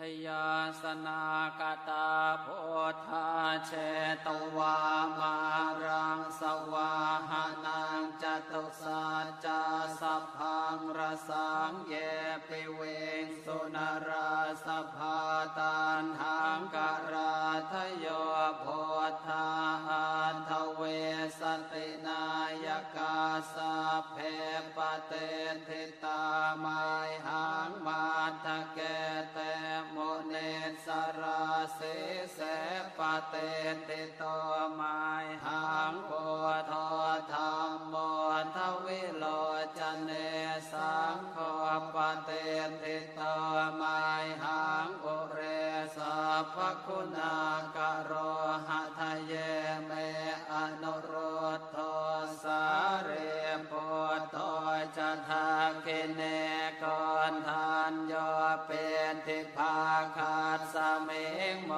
ชยาสนากตาโพธาเชตวามารังสวาหานังจตุสัจจะสัพพังรสังเยปิเวงสุนราสภาตันหังกราทโยโพธาอันทเวสตินายกาสาเพปเตทิตามหังมา ราเสสปเตติโตไมหังโพธธรรมโมทวิโลจเนสังโฆปเตติโตไมหังอุเรสัพพคุณากโรหะทะเย กอนทานโยเป็นทิพาคาดสมิงโม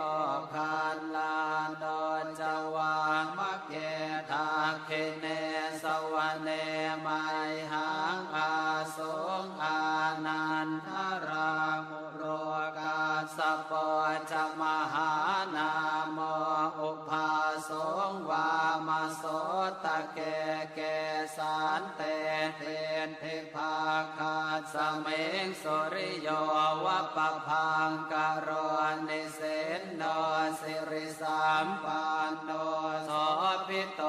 คันลานโดนจวามะเกทาคิเนสวเนไมหังอาสงอานันทรามุโรกาสปอจะมหานามโอุปาสงวามาโสตะเกเกสานเตเทนทพาคา สเมงสุริโยวะปะพังกโรนิเสนโนสิริสามปันโนโสพิโต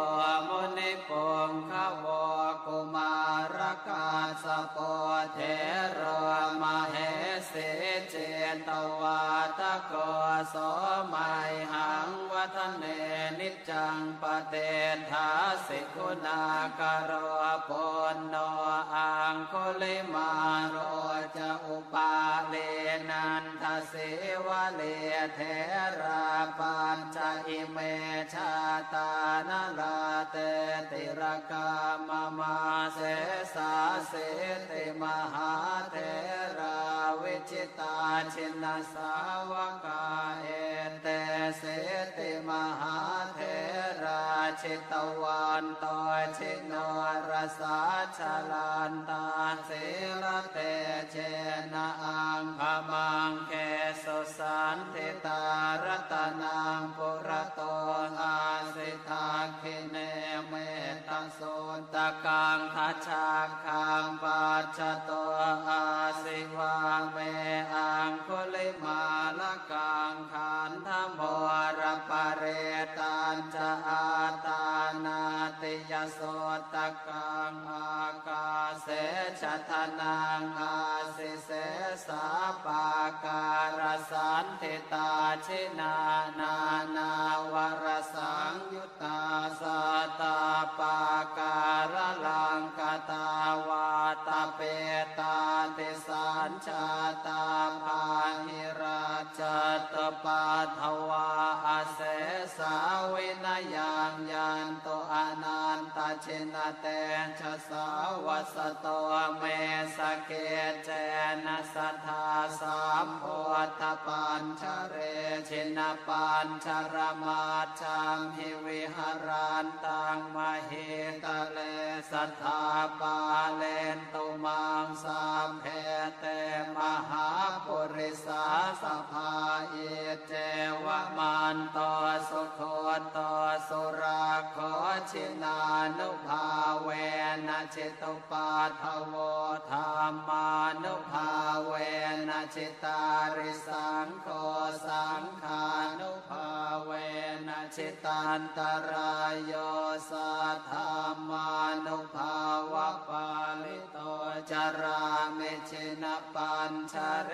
มุนิปุงขวกุมารกาสปอเทโรมาเหสิเจตวาตะโกโสมัยหัง วัฒเนนิจจังปเตทาสิกุณากโรปุณโนอังคุลิมาโรจะอุปาเลนันทเสวะเลเทราปัญจอิเมชาตานลาเตติรกามมาเสสาเสติมหาเทราวิจิตาชินสาวกา มหาเทราชิตวันตชิโนรสาชลันตาเสรเตเชนะอังพมังเคสุสันติตารตนังปุระโตอาสิทาคิเนเมตโสตกังทัชชาคังปัจจโต โสตกังอากาเสชะทนังอาสิเสสาปาการสันติตาชินานานาวรสังยุตตาสตาปาการลังกตาวาตาเปตาติสัญชาตาภาหิราชตปาทว ชินเตชะสาวัสโตเมสเกเจนะสัทธาสามโพธปัญชเรชินปัญชรมาจังหิวิหารันตังมเหตเลสัทธาปาเลนตุมังสามเพเตมหาปุริสาสภาเอเจวมันโตสุโคตสุราโค ชินานุภาเวนะจิตุปาทโวธรรมานุภาเวนะจิตาริสังโฆสังขานุภาเวนะจิตันตรายโยสัทธามานุภาวะปาลิโตจารามิชินปัญชเร